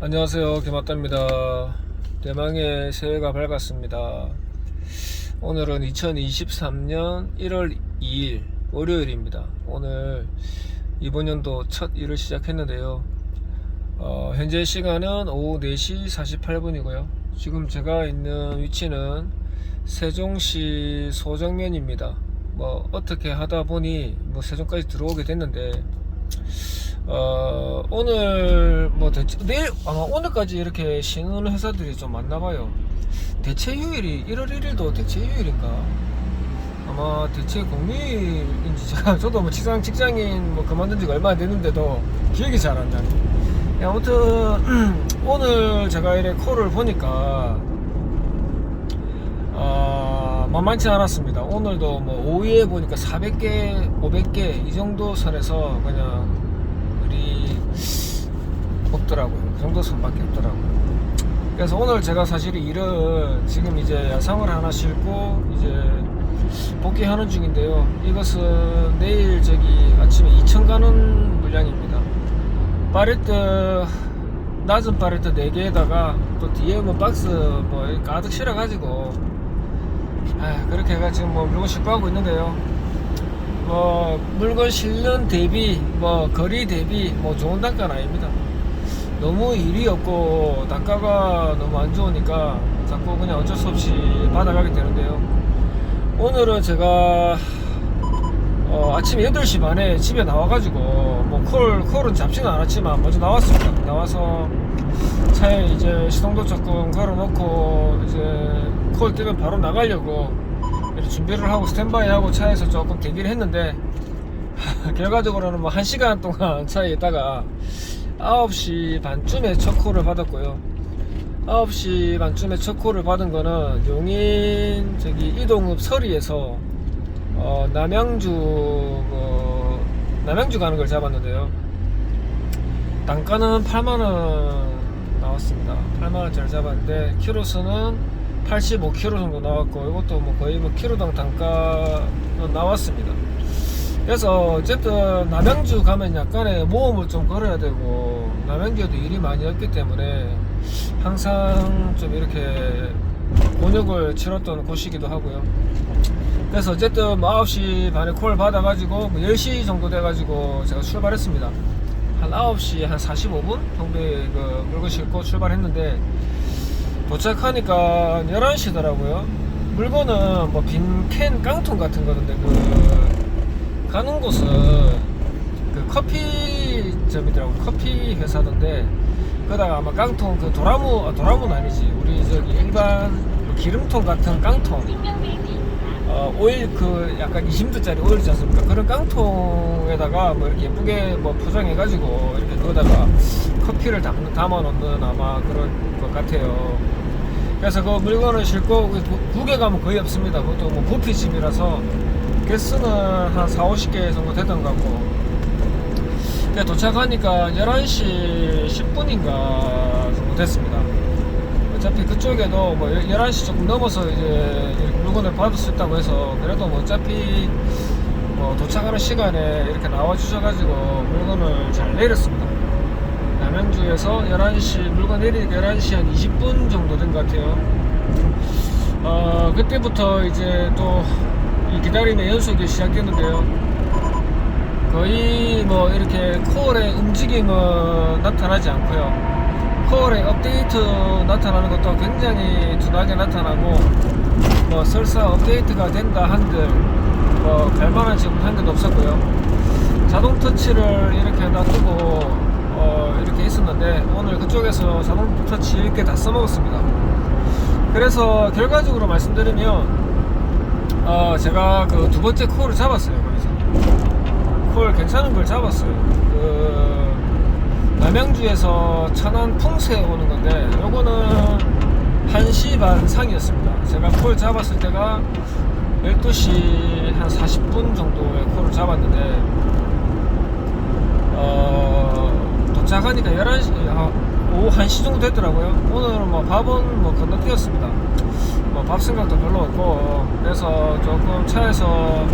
안녕하세요. 김학다입니다. 대망의 새해가 밝았습니다. 오늘은 2023년 1월 2일 월요일입니다. 오늘 이번 연도 첫 일을 시작했는데요. 어, 현재 시간은 오후 4시 48분이고요. 지금 제가 있는 위치는 세종시 소정면입니다. 뭐 어떻게 하다 보니 뭐 세종까지 들어오게 됐는데 어, 오늘 뭐 대체 내일 아마 오늘까지 이렇게 쉬는 회사들이 좀 많나 봐요. 대체 휴일이 1월 1일도 대체 휴일인가? 아마 대체 공휴일인지 제가 저도 뭐 직장 직장인 뭐 그만둔 지가 얼마 안 됐는데도 기억이 잘 안 나네. 예, 아무튼 오늘 제가 이래 콜을 보니까 아 만만치 않았습니다. 오늘도 뭐 오후에 보니까 400개, 500개 이 정도 선에서 그냥 우리 없더라고요. 그 정도 선밖에 없더라고요. 그래서 오늘 제가 사실 일은 지금 이제 야상을 하나 싣고 이제 복귀하는 중인데요. 이것은 내일 저기 아침에 2천 가는 물량입니다. 파레트 낮은 파레트 4개에다가 또 뒤에 뭐 박스 뭐 가득 실어가지고 아, 그렇게 해가 지금 뭐 물건 싣고 하고 있는데요. 뭐 물건 실는 대비 뭐 거리 대비 뭐 좋은 단가는 아닙니다. 너무 일이 없고 단가가 너무 안 좋으니까 자꾸 그냥 어쩔 수 없이 받아가게 되는데요. 오늘은 제가 어, 아침 8시 반에 집에 나와가지고 뭐 콜, 콜은 잡지는 않았지만 먼저 나왔습니다. 나와서 차에 이제 시동도 조금 걸어놓고 이제 콜 뜨면 바로 나가려고 준비를 하고 스탠바이 하고 차에서 조금 대기를 했는데 결과적으로는 뭐 1시간 동안 차에 있다가 9시 반쯤에 첫 콜을 받았고요. 9시 반쯤에 첫 콜을 받은 거는 용인 저기 이동읍 서리에서 어, 남양주 뭐 남양주 가는 걸 잡았는데요. 단가는 8만원 나왔습니다. 8만원짜리 잡았는데 키로수는 85kg 정도 나왔고 이것도 뭐 거의 뭐 키로당 단가 나왔습니다. 그래서 어쨌든 남양주 가면 약간의 모험을 좀 걸어야 되고 남양주에도 일이 많이 없기 때문에 항상 좀 이렇게 곤욕을 치렀던 곳이기도 하고요. 그래서 어쨌든 뭐 9시 반에 콜 받아가지고 뭐 10시 정도 돼가지고 제가 출발했습니다. 한 9시 한 45분 정도에 그 물건 싣고 출발했는데 도착하니까 11시더라고요. 물건은 뭐 빈 캔 깡통 같은 거던데 그 가는 곳은 그 커피점이더라고 커피 회사던데 그러다가 아마 깡통 그 도라무 아, 도라무는 아니지 우리 저기 일반 뭐 기름통 같은 깡통 어, 오일 그 약간 20도짜리 오일 있지 않습니까? 그런 깡통에다가 뭐 예쁘게 뭐 포장해가지고 이렇게 거기다가 커피를 담, 담아놓는 아마 그런 것 같아요. 그래서 그 물건을 싣고 두개 가면 거의 없습니다. 그것도 뭐 부피집이라서 개수는 한 4, 50개 정도 되던 것 같고. 그래 도착하니까 11시 10분인가 정도 됐습니다. 어차피 그쪽에도 뭐 11시 조금 넘어서 이제 물건을 받을 수 있다고 해서 그래도 뭐 어차피 뭐 도착하는 시간에 이렇게 나와 주셔가지고 물건을 잘 내렸습니다. 남양주에서 11시 물건 내리니까 11시 한 20분 정도 된 것 같아요. 어 그때부터 이제 또 이 기다림의 연속이 시작됐는데요. 거의 뭐 이렇게 콜의 움직임은 나타나지 않고요. 콜의 업데이트 나타나는 것도 굉장히 둔하게 나타나고 뭐 설사 업데이트가 된다 한들 뭐 갈만한 지금 한 개도 없었고요. 자동 터치를 이렇게 놔두고 어 이렇게 있었는데 오늘 그쪽에서 자동 터치 이렇게 다 써먹었습니다. 그래서 결과적으로 말씀드리면 어 제가 그 두 번째 콜을 잡았어요. 거기서 콜 괜찮은 걸 잡았어요. 그 남양주에서 천안 풍세에 오는 건데 요거는 1시 반 상이었습니다. 제가 콜 잡았을 때가 12시 한 40분 정도에 콜을 잡았는데 어, 도착하니까 11시 아, 오후 1시 정도 됐더라고요. 오늘은 뭐 밥은 뭐 건너뛰었습니다. 뭐 밥 생각도 별로 없고 그래서 조금 차에서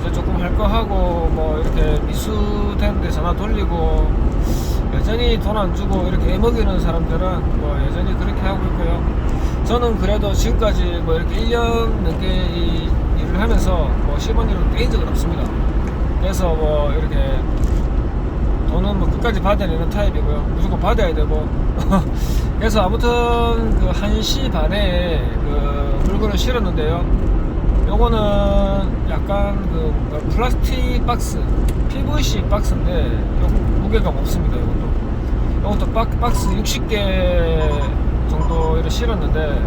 이제 조금 할 거 하고 뭐 이렇게 미수된 데 전화 돌리고 여전히 돈 안 주고 이렇게 애먹이는 사람들은 뭐 여전히 그렇게 하고 있고요. 저는 그래도 지금까지 뭐 이렇게 1년 넘게 이 일을 하면서 뭐 10원으로 떼인 적은 없습니다. 그래서 뭐 이렇게 돈은 뭐 끝까지 받아야 되는 타입이고요. 무조건 받아야 되고. 그래서 아무튼 그 1시 반에 그 물건을 실었는데요. 요거는 약간 그 플라스틱 박스, PVC 박스인데 요 무게가 없습니다. 이것도. 이것도 박, 박스 60개 정도를 실었는데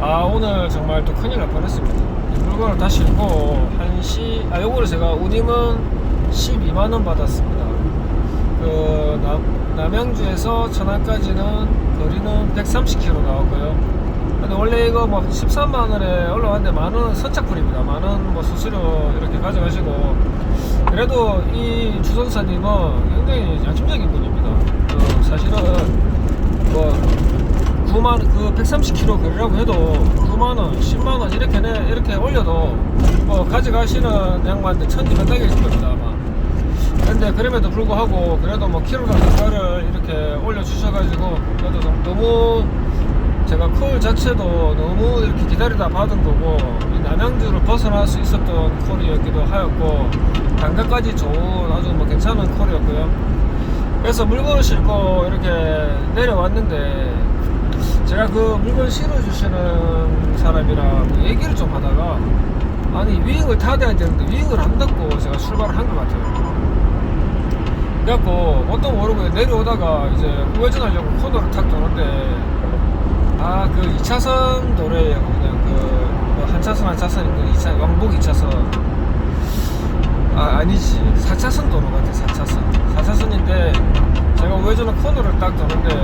아 오늘 정말 또 큰일 날 뻔했습니다. 이 물건을 다 싣고 1시 아 요거를 제가 운임은 12만 원 받았습니다. 그 남, 남양주에서 천안까지는 거리는 130km 나왔고요. 근데 원래 이거 뭐 13만 원에 올라왔는데 만원 선착불입니다. 만원 뭐 수수료 이렇게 가져가시고 그래도 이 주선사님은 굉장히 양심적인 분입니다. 그 사실은 뭐 9만 그 130km 거리라고 해도 9만 원, 10만 원 이렇게 내 이렇게 올려도 뭐 가져가시는 양반들 천지만 딱일 겁니다 아마. 근데 그럼에도 불구하고 그래도 뭐 키로당 단가를 이렇게 올려주셔가지고 그래도 좀 너무 제가 콜 자체도 너무 이렇게 기다리다 받은 거고 이 남양주를 벗어날 수 있었던 콜이었기도 하였고 단가까지 좋은 아주 뭐 괜찮은 콜이었고요. 그래서 물건을 싣고 이렇게 내려왔는데 제가 그 물건 실어주시는 사람이랑 뭐 얘기를 좀 하다가 아니 위잉을 닫아야 되는데 위잉을 안 닫고 제가 출발을 한 것 같아요. 그래갖고 뭣도 모르고 내려오다가 이제 우회전하려고 코너를 탁 도는데 아 그 2차선 도로에요. 그냥 그뭐 한차선 한 차선인데 2차 왕복 2차선. 아 아니지. 4차선 도로 같아 4차선. 4차선인데 제가 우회전을 코너를 딱 도는데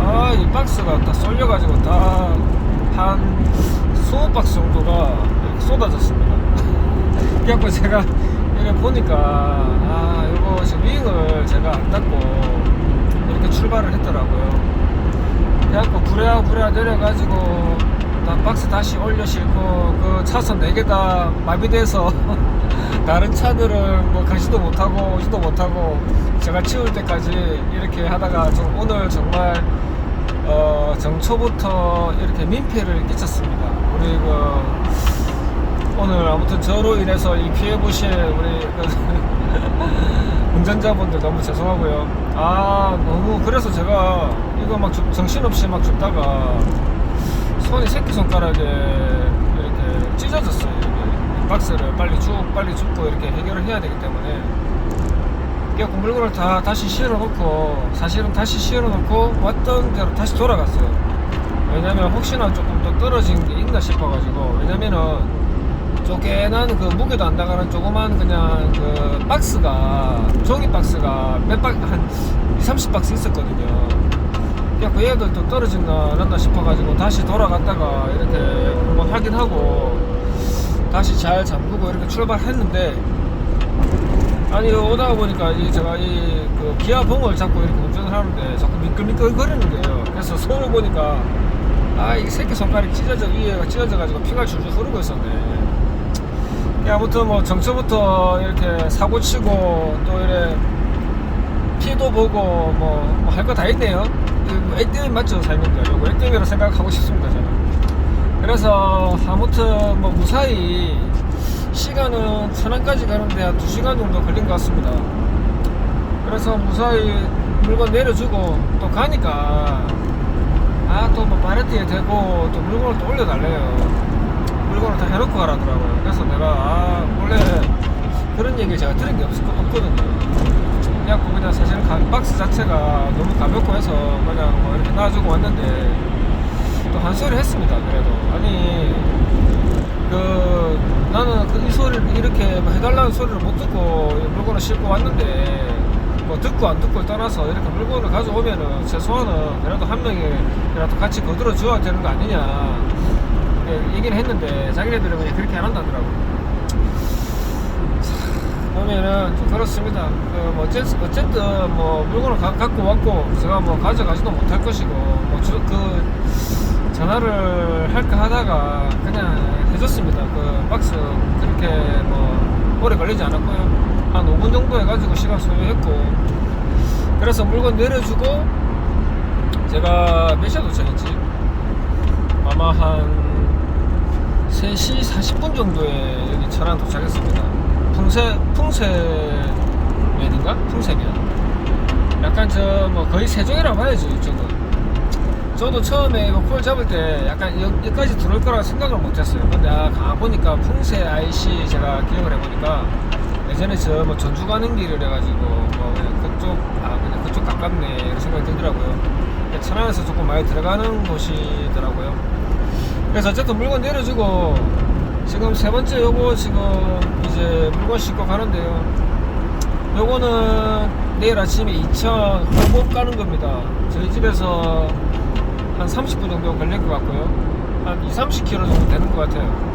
아 이 박스가 다 쏠려가지고 다한 20박스 정도가 이렇게 쏟아졌습니다. 그래갖고 제가 이렇게 보니까 아 지금 윙을 제가 안 닫고 이렇게 출발을 했더라고요. 그래갖고 부랴 부랴 내려가지고 다 박스 다시 올려 싣고 그 차선 4개 다 마비돼서 다른 차들은 뭐 가지도 못하고 오지도 못하고 제가 치울 때까지 이렇게 하다가 좀 오늘 정말 어 정초부터 이렇게 민폐를 끼쳤습니다. 우리 그 오늘 아무튼 저로 인해서 이 피해 보신 우리 그 운전자분들 너무 죄송하고요. 아 너무 그래서 제가 이거 막 주- 정신없이 막 줍다가 손이 새끼 손가락에 이렇게 찢어졌어요. 박스를 빨리 쭉 빨리 줍고 이렇게 해결을 해야 되기 때문에 그래갖고 물건을 다 다시 실어놓고 사실은 다시 실어놓고 왔던 대로 다시 돌아갔어요. 왜냐면 혹시나 조금 더 떨어진 게 있나 싶어가지고 왜냐면은 쪼개난 그 무게도 안 나가는 조그만 그냥 그 박스가 종이 박스가 몇박한 2, 30박스 있었거든요. 그래갖고 얘들 또 떨어진다 그런다 싶어가지고 다시 돌아갔다가 이렇게 한번 확인하고 다시 잘 잠그고 이렇게 출발했는데 아니 오다가 보니까 이 제가 이 그 기아 봉을 잡고 이렇게 운전을 하는데 자꾸 미끌미끌 거리는 거예요. 그래서 손을 보니까 아 이 새끼 손가락이 찢어져 위에가 찢어져 가지고 피가 줄줄 흐르고 있었네. 예, 아무튼 뭐 정초부터 이렇게 사고 치고 또 이래 피도 보고 뭐 할 거 다 있네요. 그 액땜이 맞죠 삶인데 요거 액땜이라 생각하고 싶습니다 저는. 그래서 아무튼 뭐 무사히 시간은 천안까지 가는데 한 2시간 정도 걸린 것 같습니다. 그래서 무사히 물건 내려주고 또 가니까 아 또뭐 바레티에 대고 또 물건을 또 올려달래요. 물건을 다 해놓고 가라더라고요. 그래서 내가 아 원래 그런 얘기 제가 들은 게 없, 없거든요. 그래갖고 그냥 사실은 가- 박스 자체가 너무 가볍고 해서 그냥 뭐 이렇게 놔주고 왔는데 또 한 소리 했습니다. 그래도 아니 그 나는 그 이 소리를 이렇게 뭐 해달라는 소리를 못 듣고 이 물건을 싣고 왔는데 뭐 듣고 안 듣고를 떠나서 이렇게 물건을 가져오면은 최소한은 그래도 한 명이라도 같이 거들어 줘야 되는 거 아니냐 예, 얘기를 했는데 자기네들은 그냥 그렇게 안 한다더라고. 보면은 좀 그렇습니다. 그뭐 어쨌든, 어쨌든 뭐 물건을 가- 갖고 왔고 제가 뭐 가져가지도 못할 것이고 뭐그 전화를 할까 하다가 그냥 해줬습니다. 그 박스 그렇게 뭐 오래 걸리지 않았고요. 한 5분 정도 해가지고 시간 소요했고 그래서 물건 내려주고 제가 몇 시에 도착했지? 아마 한 3시 40분 정도에 여기 천안 도착했습니다. 풍세, 풍세면인가? 풍세면. 약간 저 뭐 거의 세종이라고 봐야지 이쪽은. 저도 처음에 이거 콜 잡을 때 약간 여, 기까지 들어올 거라 생각을 못 했어요. 근데 아, 가 보니까 풍세 IC 제가 기억을 해보니까 예전에 저 뭐 전주 가는 길을 해가지고 뭐 그냥 그쪽 아 그냥 그쪽 가깝네 이런 생각이 들더라고요. 천안에서 조금 많이 들어가는 곳이더라고요. 그래서 어쨌든 물건 내려주고 지금 세 번째 요거 지금 이제 물건 싣고 가는데요. 요거는 내일 아침에 이천 호복 가는 겁니다. 저희 집에서 한 30분 정도 걸릴 것 같고요. 한 2, 30km 정도 되는 것 같아요.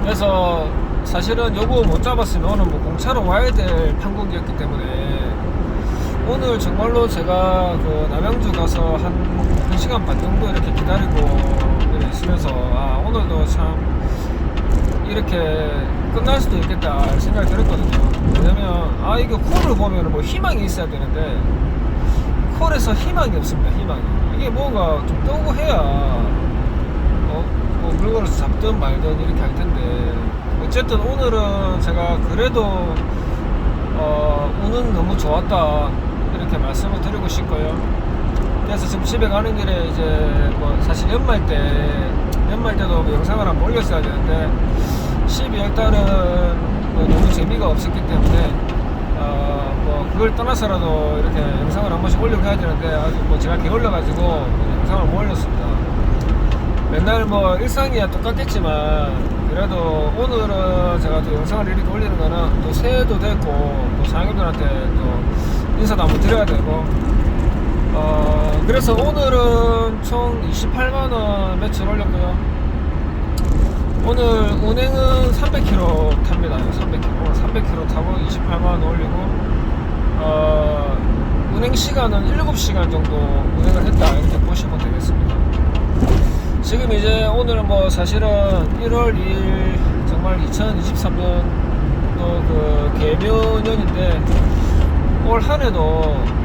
그래서 사실은 요거 못 잡았으면 오늘 뭐 공차로 와야 될 판국이었기 때문에 오늘 정말로 제가 그 남양주 가서 한 1시간 반 정도 이렇게 기다리고 있으면서 아 오늘도 참 이렇게 끝날 수도 있겠다 생각이 들었거든요 왜냐면 아 이거 콜을 보면 뭐 희망이 있어야 되는데 콜에서 희망이 없습니다 희망이 이게 뭐가 좀 뜨고 해야 어, 뭐 물건을 잡든 말든 이렇게 할 텐데 어쨌든 오늘은 제가 그래도 어, 운은 너무 좋았다 이렇게 말씀을 드리고 싶고요. 그래서 지금 집에 가는 길에 이제 연말 때 연말 때도 뭐 영상을 한번 올렸어야 되는데 12월 달은 뭐 너무 재미가 없었기 때문에 어, 뭐 그걸 떠나서라도 이렇게 영상을 한 번씩 올리고 해야 되는데 아직 뭐 제가 게을러 가지고 영상을 못 올렸습니다. 맨날 뭐 일상이야 똑같겠지만 그래도 오늘은 제가 또 영상을 이렇게 올리는 거는 또 새해도 됐고 또 사장님들한테 또 인사도 한번 드려야 되고 어 그래서 오늘은 총 28만원 매출 올렸고요. 오늘 운행은 300km 탑니다. 300km 오늘 300km 타고 28만원 올리고 어 운행 시간은 7시간 정도 운행을 했다. 이렇게 보시면 되겠습니다. 지금 이제 오늘은 뭐 사실은 1월 2일 정말 2023년 또그 개묘년인데 올 한해도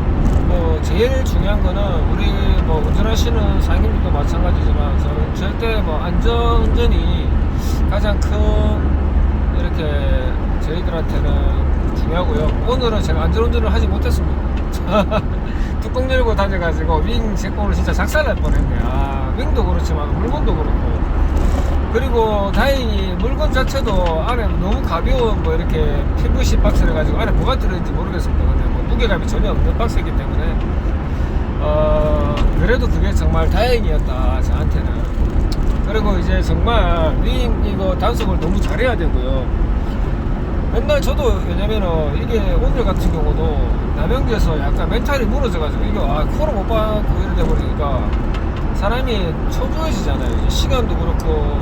뭐 제일 중요한 거는 우리 뭐 운전하시는 상인들도 마찬가지지만 절대 뭐 안전운전이 가장 큰 이렇게 저희들한테는 중요하고요. 오늘은 제가 안전운전을 하지 못했습니다. 뚜껑 열고 다녀가지고 윙 제공을 진짜 작살날 뻔했네. 아, 윙도 그렇지만 물건도 그렇고. 그리고 다행히 물건 자체도 안에 너무 가벼운 뭐 이렇게 PVC 박스를 가지고 안에 뭐가 들어있는지 모르겠습니다. 근데 뭐 무게감이 전혀 없는 박스이기 때문에 어, 그래도 그게 정말 다행이었다 저한테는. 그리고 이제 정말 윙 이거 단속을 너무 잘해야 되고요. 맨날 저도 왜냐면은 이게 오늘 같은 경우도 남양주에서 약간 멘탈이 무너져가지고 이거 아 코를 못 받고 이래 돼버리니까 사람이 초조해지잖아요 시간도 그렇고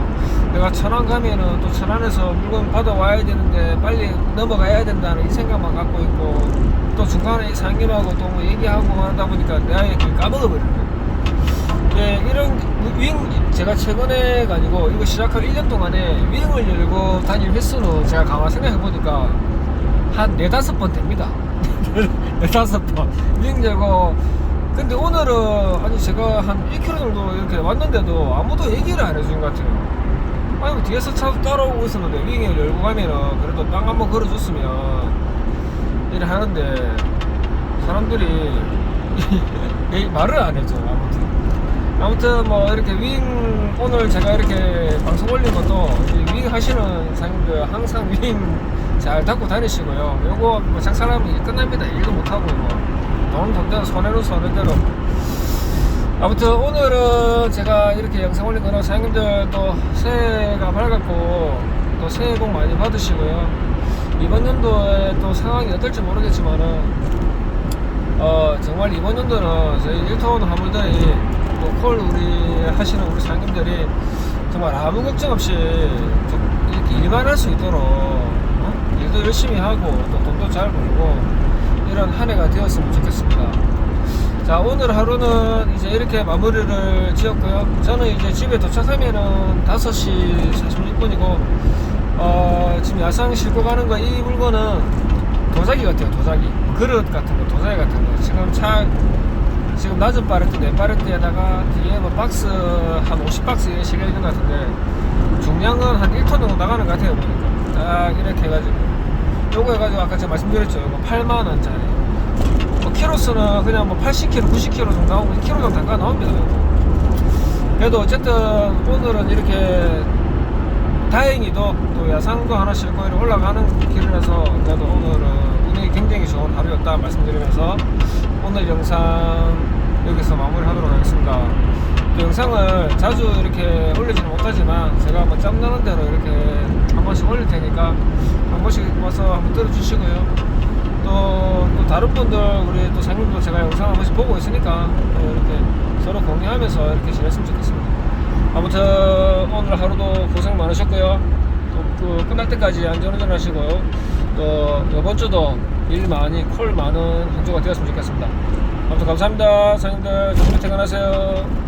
내가 천안 가면은 또 천안에서 물건 받아와야 되는데 빨리 넘어가야 된다는 이 생각만 갖고 있고 또 중간에 이 상님하고 또 뭐 얘기하고 하다 보니까 내 그걸 까먹어버리는 거예요 예, 이런 윙 제가 최근에가 아니고 이거 시작한 1년 동안에 윙을 열고 다닐 횟수는 제가 가만 생각해 보니까 한 네다섯 번 됩니다. 네다섯 번. 윙 열고 근데 오늘은 아니 제가 한 1km 정도 이렇게 왔는데도 아무도 얘기를 안 해준 것 같아요. 아니 뭐 뒤에서 차 따라오고 있었는데 윙을 열고 가면은 그래도 땅 한번 걸어줬으면 이래 하는데 사람들이 말을 안 해줘 아무튼. 아무튼 뭐 이렇게 윙 오늘 제가 이렇게 방송 올린 것도 이윙 하시는 상인들 항상 윙잘 닫고 다니시고요. 요거 뭐 작살하면 끝납니다. 일도 못하고 뭐돈 돈대로 손해는 손해대로. 아무튼 오늘은 제가 이렇게 영상 올린 거는 사장님들 또 새해가 밝았고 또 새해 복 많이 받으시고요. 이번 연도에 또 상황이 어떨지 모르겠지만은 어 정말 이번 연도는 저희 1톤 화물들이 또콜 우리 하시는 우리 상님들이 정말 아무 걱정 없이 좀 이렇게 일만 할 수 있도록 어? 일도 열심히 하고 또 돈도 잘 벌고 이런 한 해가 되었으면 좋겠습니다. 자 오늘 하루는 이제 이렇게 마무리를 지었고요. 저는 이제 집에 도착하면은 5시 46분이고 어, 지금 야상 싣고 가는 거 이 물건은 도자기 같아요 도자기. 그릇 같은 거 도자기 같은 거. 지금 차 지금 낮은 파레트 네 파레트에다가 뒤에 뭐 박스 한 50박스 실려 있는 것 같은데 중량은 한 1톤 정도 나가는 것 같아요 보니까. 딱 이렇게 해가지고. 요거 해가지고 아까 제가 말씀드렸죠. 요거 8만원짜리. 뭐 키로수는 그냥 뭐 80kg 90kg 정도 나오고 키로 정도 단가 나옵니다 요거 그래도 어쨌든 오늘은 이렇게 다행히도 또 야상도 하나 싣고 이렇게 올라가는 길이라서 그래도 오늘은 운이 굉장히 좋은 하루였다 말씀드리면서 오늘 영상 여기서 마무리하도록 하겠습니다. 또 영상을 자주 이렇게 올리지는 못하지만 제가 뭐 짬나는 대로 이렇게 한 번씩 올릴 테니까 한 번씩 와서 한번 들어주시고요. 또, 또 다른 분들 우리 또 상님도 제가 영상 한 번씩 보고 있으니까 또 이렇게 서로 공유하면서 이렇게 지냈으면 좋겠습니다. 아무튼 오늘 하루도 고생 많으셨고요. 또그 끝날 때까지 안전운전 하시고 또 이번 주도 일 많이 콜 많은 한 주가 되었으면 좋겠습니다. 아무튼 감사합니다. 사장님들 조심히 퇴근하세요.